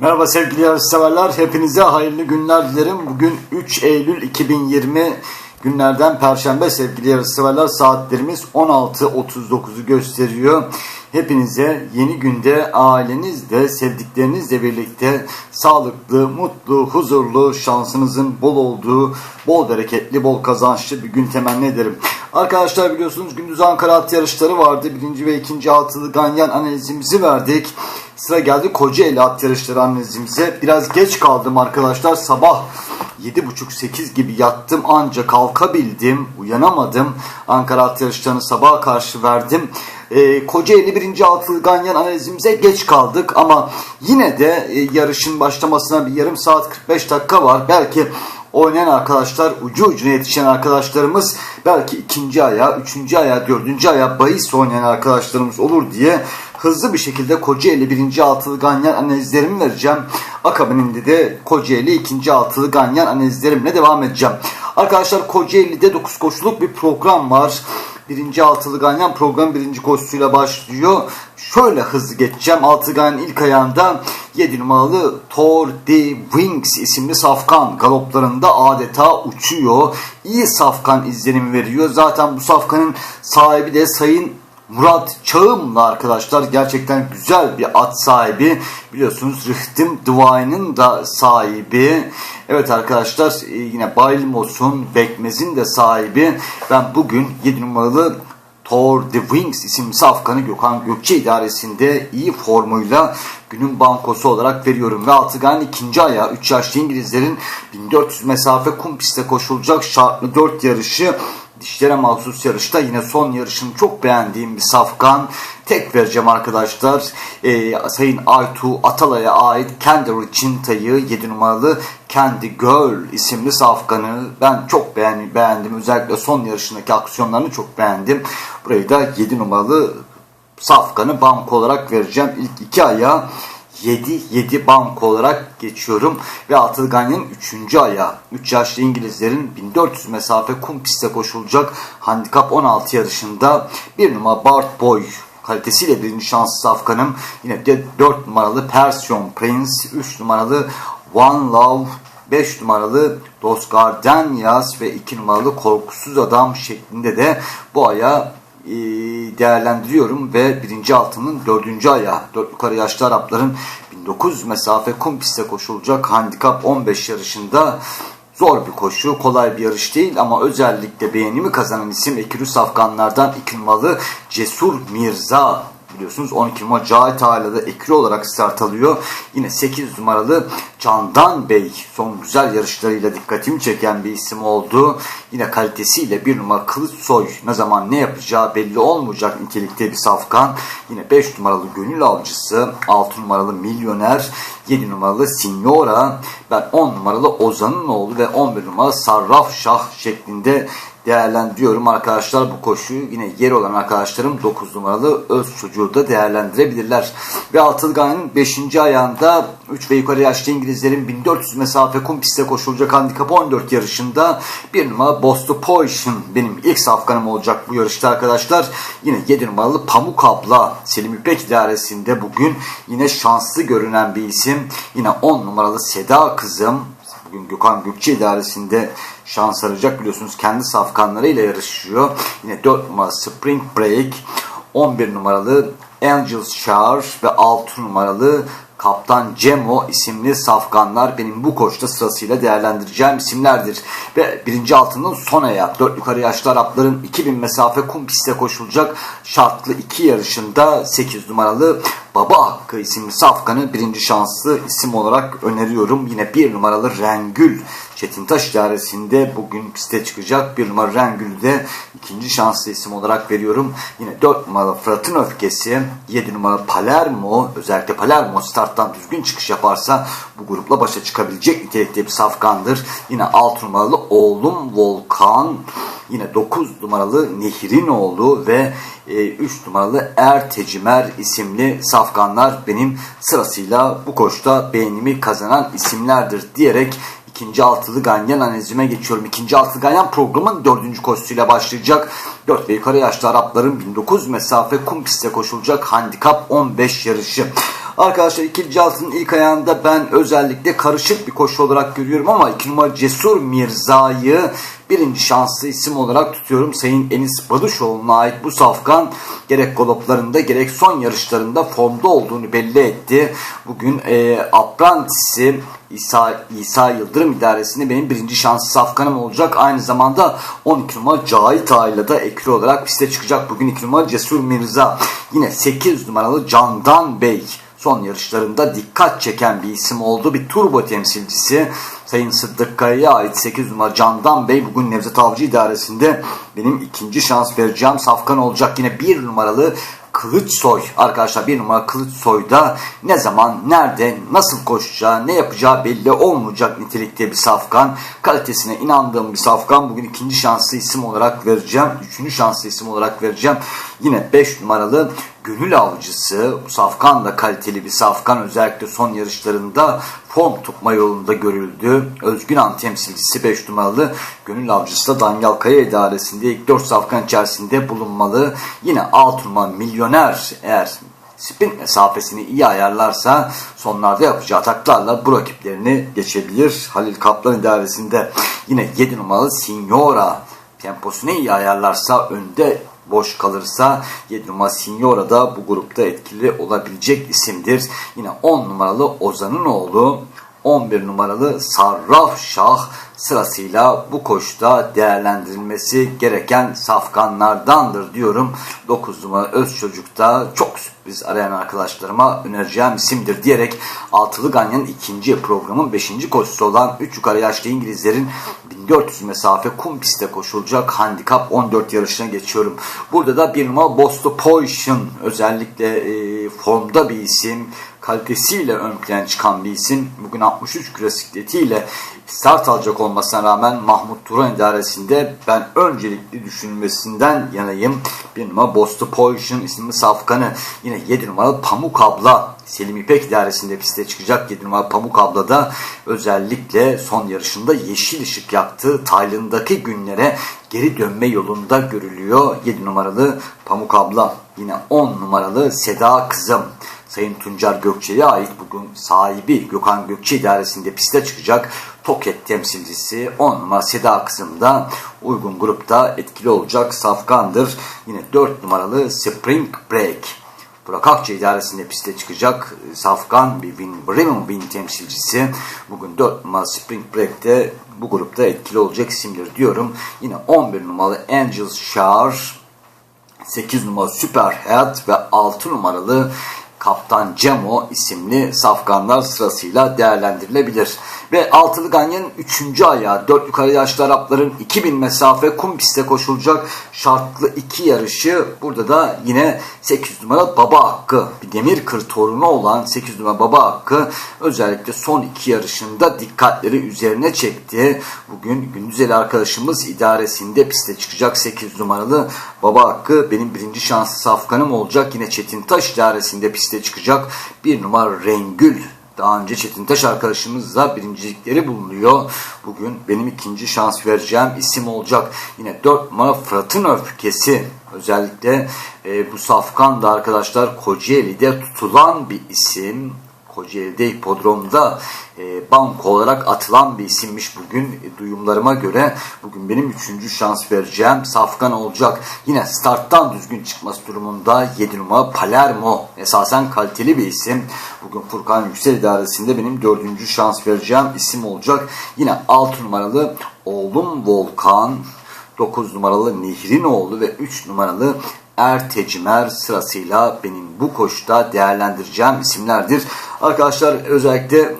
Merhaba sevgili yarışseverler. Hepinize hayırlı günler dilerim. Bugün 3 Eylül 2020 günlerden Perşembe sevgili yarışseverler. Saatlerimiz 16.39'u gösteriyor. Hepinize yeni günde ailenizle, sevdiklerinizle birlikte sağlıklı, mutlu, huzurlu, şansınızın bol olduğu, bol bereketli, bol kazançlı bir gün temenni ederim. Arkadaşlar biliyorsunuz gündüz Ankara at yarışları vardı. Birinci ve ikinci altılı ganyan analizimizi verdik. Sıra geldi Kocaeli at yarışları analizimize. Biraz geç kaldım arkadaşlar. Sabah 7.30-8 gibi yattım ancak kalkabildim. Uyanamadım. Ankara at yarışlarını sabaha karşı verdim. Ee, Kocaeli birinci altılı ganyan analizimize geç kaldık ama yine de e, yarışın başlamasına bir yarım saat 45 dakika var. Belki oynayan arkadaşlar, ucu ucuna yetişen arkadaşlarımız belki ikinci aya, üçüncü aya, dördüncü aya bahis oynayan arkadaşlarımız olur diye hızlı bir şekilde Kocaeli birinci altılı ganyan analizlerimi vereceğim. Akabininde de Kocaeli ikinci altılı ganyan analizlerimle devam edeceğim. Arkadaşlar Kocaeli'de 9 koşuluk bir program var. Birinci altılı ganyan program birinci koşusuyla başlıyor. Şöyle hızlı geçeceğim. Altı ganyan ilk ayağında 7 numaralı Thor the Wings isimli safkan galoplarında adeta uçuyor. İyi safkan izlenimi veriyor. Zaten bu safkanın sahibi de Sayın Murat Çağım'la arkadaşlar gerçekten güzel bir at sahibi. Biliyorsunuz Rıhtım Duay'ın da sahibi. Evet arkadaşlar e, yine Bailmos'un Bekmez'in de sahibi. Ben bugün 7 numaralı Thor the Wings isimli safkanı Gökhan Gökçe idaresinde iyi formuyla günün bankosu olarak veriyorum. Ve Altıgan ikinci ayağı 3 yaşlı İngilizlerin 1400 mesafe kum pistte koşulacak şartlı 4 yarışı dişlere mahsus yarışta yine son yarışını çok beğendiğim bir safkan. Tek vereceğim arkadaşlar. Ee, Sayın Aytu Atalay'a ait Candy Cinta'yı 7 numaralı Candy Girl isimli safkanı ben çok beğendim, beğendim. Özellikle son yarışındaki aksiyonlarını çok beğendim. Burayı da 7 numaralı safkanı banko olarak vereceğim. İlk iki ayağı 7-7 banko olarak geçiyorum. Ve Altılı Ganyan'ın 3. ayağı. 3 yaşlı İngilizlerin 1400 mesafe kum pistte koşulacak handikap 16 yarışında bir numara Bart Boy kalitesiyle birinci şanslı safkanım. Yine de 4 numaralı Persian Prince, 3 numaralı One Love, 5 numaralı Dos Gardenias ve 2 numaralı Korkusuz Adam şeklinde de bu aya değerlendiriyorum ve birinci altının dördüncü ayağı dört yukarı yaşlı Arapların 1900 mesafe kum pistte koşulacak handikap 15 yarışında zor bir koşu kolay bir yarış değil ama özellikle beğenimi kazanan isim Ekürüs Afganlardan 2 numaralı Cesur Mirza biliyorsunuz 12 numara Cahit Aila'da ekri olarak start alıyor. Yine 8 numaralı Candan Bey son güzel yarışlarıyla dikkatimi çeken bir isim oldu. Yine kalitesiyle bir numara Kılıç Soy ne zaman ne yapacağı belli olmayacak nitelikte bir safkan. Yine 5 numaralı Gönül Avcısı, 6 numaralı Milyoner, 7 numaralı Signora, ben 10 numaralı Ozan'ın oğlu ve 11 numaralı Sarraf Şah şeklinde değerlendiriyorum arkadaşlar bu koşuyu yine yer olan arkadaşlarım 9 numaralı öz çocuğu da değerlendirebilirler. Ve Altılgan'ın 5. ayağında 3 ve yukarı yaşlı İngilizlerin 1400 mesafe kum pistte koşulacak handikap 14 yarışında bir numara Boston Poison benim ilk safkanım olacak bu yarışta arkadaşlar. Yine 7 numaralı Pamuk Abla Selim İpek idaresinde bugün yine şanslı görünen bir isim. Yine 10 numaralı Seda Kızım bugün Gökhan Gökçe idaresinde şans arayacak biliyorsunuz kendi safkanlarıyla yarışıyor. Yine 4 numaralı Spring Break, 11 numaralı Angels Shower ve 6 numaralı Kaptan Cemo isimli safkanlar benim bu koçta sırasıyla değerlendireceğim isimlerdir. Ve birinci altının son ayağı 4 yukarı yaşlı Arapların 2000 mesafe kum pistte koşulacak şartlı iki yarışında 8 numaralı Baba Hakkı isimli safkanı birinci şanslı isim olarak öneriyorum. Yine bir numaralı Rengül Çetintaş idaresinde bugün piste çıkacak. Bir numara Rengül'ü de ikinci şanslı isim olarak veriyorum. Yine dört numaralı Fırat'ın Öfkesi, yedi numaralı Palermo, özellikle Palermo starttan düzgün çıkış yaparsa bu grupla başa çıkabilecek nitelikte bir safkandır. Yine altı numaralı Oğlum Volkan, yine dokuz numaralı Nehir'in oğlu ve 3 e, numaralı Er Tecimer isimli safkanlar benim sırasıyla bu koşta beğenimi kazanan isimlerdir diyerek ikinci altılı ganyan analizime geçiyorum. İkinci altılı ganyan programın dördüncü koşusuyla başlayacak. 4 ve yukarı yaşlı Arapların 1900 mesafe kum pistte koşulacak handikap 15 yarışı. Arkadaşlar ikinci altının ilk ayağında ben özellikle karışık bir koşu olarak görüyorum ama iki numara Cesur Mirza'yı birinci şanslı isim olarak tutuyorum. Sayın Enis Baduşoğlu'na ait bu safkan gerek goloplarında gerek son yarışlarında formda olduğunu belli etti. Bugün e, Apprentice'i İsa, İsa Yıldırım idaresinde benim birinci şanslı safkanım olacak. Aynı zamanda 12 numara Cahit Ayla da ekli olarak piste çıkacak. Bugün 2 numara Cesur Mirza. Yine 8 numaralı Candan Bey son yarışlarında dikkat çeken bir isim oldu. Bir turbo temsilcisi Sayın Sıddık Kaya'ya ait 8 numara Candan Bey bugün Nevzat Avcı idaresinde benim ikinci şans vereceğim safkan olacak. Yine bir numaralı Kılıçsoy arkadaşlar bir numara Kılıçsoy'da ne zaman, nerede, nasıl koşacağı, ne yapacağı belli olmayacak nitelikte bir safkan. Kalitesine inandığım bir safkan. Bugün ikinci şanslı isim olarak vereceğim. Üçüncü şanslı isim olarak vereceğim. Yine 5 numaralı Gönül Avcısı. Safkan da kaliteli bir safkan. Özellikle son yarışlarında form tutma yolunda görüldü. Özgün An temsilcisi 5 numaralı Gönül Avcısı da Danyal Kaya idaresinde ilk 4 safkan içerisinde bulunmalı. Yine 6 numaralı Milyoner eğer sprint mesafesini iyi ayarlarsa sonlarda yapacağı ataklarla bu rakiplerini geçebilir. Halil Kaplan idaresinde yine 7 numaralı Signora temposunu iyi ayarlarsa önde boş kalırsa 7 numara Signora da bu grupta etkili olabilecek isimdir. Yine 10 numaralı Ozan'ın oğlu 11 numaralı Sarraf Şah sırasıyla bu koşuda değerlendirilmesi gereken safkanlardandır diyorum. 9 numara Öz Çocuk'ta çok sürpriz arayan arkadaşlarıma önereceğim isimdir diyerek Altılı Ganyan'ın ikinci programın 5. koşusu olan 3 yukarı yaşlı İngilizlerin 1400 mesafe kum pistte koşulacak handikap 14 yarışına geçiyorum. Burada da bir numara Boston Poison özellikle e, formda bir isim kalitesiyle ön plana çıkan bir isim. Bugün 63 klasikletiyle start alacak olmasına rağmen Mahmut Turan idaresinde ben öncelikli düşünülmesinden yanayım. Bir numara Boston Poison isimli safkanı. Yine 7 numaralı Pamuk Abla Selim İpek idaresinde piste çıkacak 7 numara Pamuk Abla da özellikle son yarışında yeşil ışık yaktı. Tayland'daki günlere geri dönme yolunda görülüyor. 7 numaralı Pamuk Abla. Yine 10 numaralı Seda Kızım. Sayın Tuncer Gökçe'ye ait bugün sahibi Gökhan Gökçe idaresinde piste çıkacak. Toket temsilcisi 10 numara Seda Kızım da uygun grupta etkili olacak safkandır. Yine 4 numaralı Spring Break. Burak Akça idaresinde piste çıkacak Safkan bir Win Bremen Win temsilcisi. Bugün 4 numaralı Spring Break'te bu grupta etkili olacak isimdir diyorum. Yine 11 numaralı Angels Shar, 8 numaralı Superhead ve 6 numaralı Kaptan Cemo isimli safkanlar sırasıyla değerlendirilebilir. Ve altılı ganyanın 3. ayağı 4 yukarı yaşlı Arapların 2000 mesafe kum pistte koşulacak şartlı 2 yarışı. Burada da yine 8 numara Baba Hakkı bir demir kır torunu olan 8 numara Baba Hakkı özellikle son 2 yarışında dikkatleri üzerine çekti. Bugün Gündüzeli arkadaşımız idaresinde piste çıkacak 8 numaralı Baba Hakkı benim birinci şanslı safkanım olacak. Yine Çetin Taş idaresinde piste çıkacak. Bir numara Rengül daha önce Çetin Taş arkadaşımızla birincilikleri bulunuyor. Bugün benim ikinci şans vereceğim isim olacak. Yine 4 numara Fırat'ın öfkesi. Özellikle e, bu safkan da arkadaşlar Kocaeli'de tutulan bir isim. Kocaeli'de hipodromda e, banko olarak atılan bir isimmiş bugün e, duyumlarıma göre. Bugün benim üçüncü şans vereceğim Safkan olacak. Yine starttan düzgün çıkması durumunda 7 numara Palermo. Esasen kaliteli bir isim. Bugün Furkan Yüksel idaresinde benim dördüncü şans vereceğim isim olacak. Yine 6 numaralı oğlum Volkan. 9 numaralı Nihrinoğlu ve 3 numaralı Ertecimer sırasıyla benim bu koşuda değerlendireceğim isimlerdir. Arkadaşlar özellikle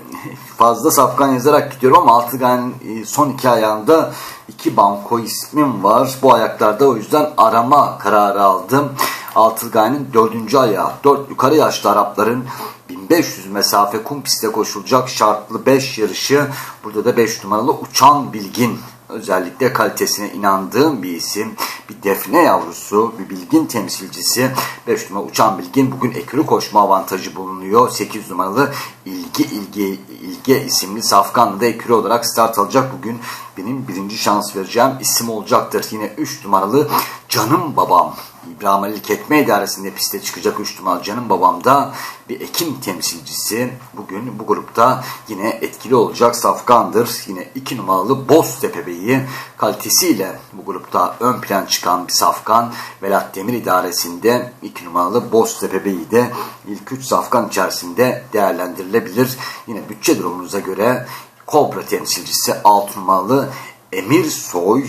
fazla safkan yazarak gidiyorum ama Altıgan'ın son iki ayağında iki banko ismim var. Bu ayaklarda o yüzden arama kararı aldım. Altılgay'ın dördüncü ayağı. Dört yukarı yaşlı Arapların 1500 mesafe kum pistte koşulacak şartlı 5 yarışı. Burada da 5 numaralı Uçan Bilgin özellikle kalitesine inandığım bir isim. Bir defne yavrusu, bir bilgin temsilcisi. 5 numara Uçan Bilgin bugün ekürü koşma avantajı bulunuyor. 8 numaralı İlgi İlgi İlge isimli Safkanlı'da ekürü olarak start alacak. Bugün benim birinci şans vereceğim isim olacaktır. Yine 3 numaralı Canım Babam İbrahim Ali Ketme İdaresi'nde piste çıkacak 3 numaralı Canım Babam da bir Ekim temsilcisi. Bugün bu grupta yine etkili olacak Safkan'dır. Yine 2 numaralı Boztepe Bey'i kalitesiyle bu grupta ön plan çıkan bir Safkan. Velat Demir İdaresi'nde 2 numaralı Boztepe Bey'i de ilk 3 Safkan içerisinde değerlendirilebilir. Yine bütçe durumunuza göre Kobra temsilcisi 6 numaralı Emir Soy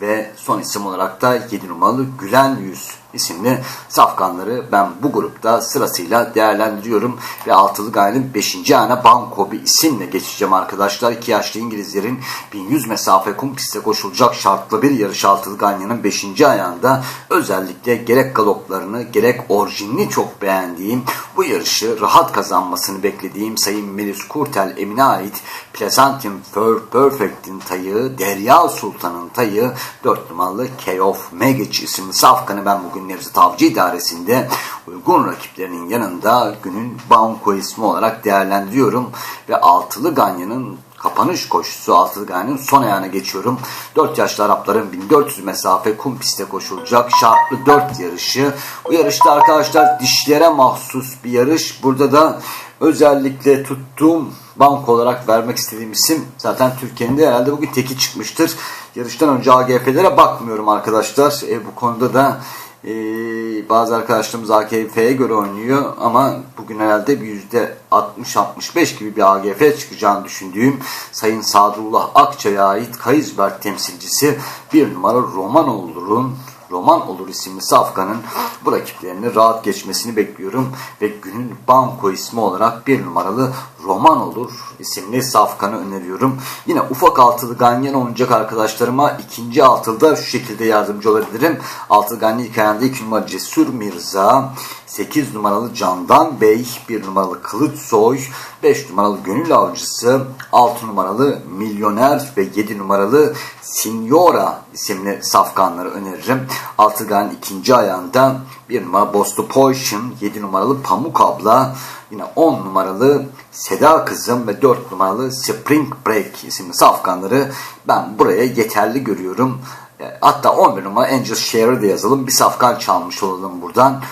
ve son isim olarak da 7 numaralı Gülen Yüz isimli safkanları ben bu grupta sırasıyla değerlendiriyorum. Ve altılı gayenin 5. ayağına Banko bir isimle geçeceğim arkadaşlar. İki yaşlı İngilizlerin 1100 mesafe kum piste koşulacak şartlı bir yarış altılı ganyanın 5. ayağında özellikle gerek galoplarını gerek orijinini çok beğendiğim bu yarışı rahat kazanmasını beklediğim Sayın Melis Kurtel Emine ait Pleasantine Fur Perfect'in tayı, Derya Sultan'ın tayı 4 numaralı Key of Magic isimli safkanı ben bugün Nevzat Avcı İdaresi'nde uygun rakiplerinin yanında günün banko ismi olarak değerlendiriyorum ve altılı ganyanın kapanış koşusu altılı ganyanın son ayağına geçiyorum. 4 yaşlı Arapların 1400 mesafe kum piste koşulacak şartlı 4 yarışı. Bu yarışta arkadaşlar dişlere mahsus bir yarış. Burada da özellikle tuttuğum banko olarak vermek istediğim isim zaten Türkiye'nin de herhalde bugün teki çıkmıştır. Yarıştan önce AGF'lere bakmıyorum arkadaşlar. E, bu konuda da ee, bazı arkadaşlarımız AGF'ye göre oynuyor ama bugün herhalde bir %60-65 gibi bir AGF çıkacağını düşündüğüm Sayın Sadullah Akçay'a ait Kayızberk temsilcisi bir numara Romanoğlu'nun Roman olur isimli Safkan'ın bu rakiplerini rahat geçmesini bekliyorum ve günün banko ismi olarak bir numaralı Roman olur isimli Safkan'ı öneriyorum. Yine ufak altılı ganyan oynayacak arkadaşlarıma ikinci altılda şu şekilde yardımcı olabilirim. Altılı ganyan ayağında 2 numaralı Cesur Mirza, 8 numaralı Candan Bey, 1 numaralı Kılıç Soy, 5 numaralı Gönül Avcısı, 6 numaralı Milyoner ve 7 numaralı Signora isimli safkanları öneririm. Altıgan ikinci ayağında 1 numara Bostu Poison, 7 numaralı Pamuk Abla, yine 10 numaralı Seda Kızım ve 4 numaralı Spring Break isimli safkanları ben buraya yeterli görüyorum. E, hatta 11 numara Angel Share'ı da yazalım. Bir safkan çalmış olalım buradan.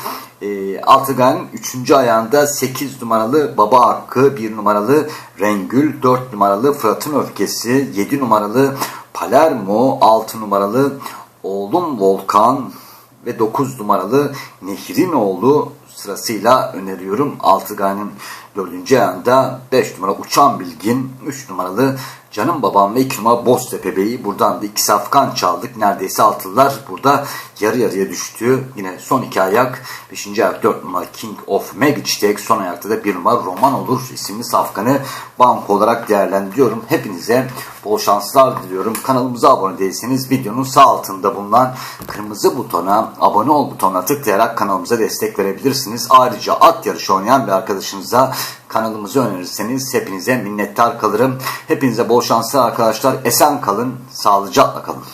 E, Altıgan'ın 3. ayağında 8 numaralı Baba Hakkı, 1 numaralı Rengül, 4 numaralı Fırat'ın Öfkesi, 7 numaralı Palermo, 6 numaralı Oğlum Volkan ve 9 numaralı Nehrin oğlu sırasıyla öneriyorum. Altıgan'ın 4. ayağında 5 numara Uçan Bilgin, 3 numaralı Canım babam ve 2 numara Boztepe Bey'i buradan da 2 safkan çaldık. Neredeyse altılılar burada yarı yarıya düştü. Yine son iki ayak 5. ayak 4 numara King of Magic son ayakta da 1 numara Roman olur isimli safkanı banko olarak değerlendiriyorum. Hepinize bol şanslar diliyorum. Kanalımıza abone değilseniz videonun sağ altında bulunan kırmızı butona abone ol butonuna tıklayarak kanalımıza destek verebilirsiniz. Ayrıca at yarışı oynayan bir arkadaşınıza kanalımızı önerirseniz hepinize minnettar kalırım. Hepinize bol şanslar arkadaşlar. Esen kalın, sağlıcakla kalın.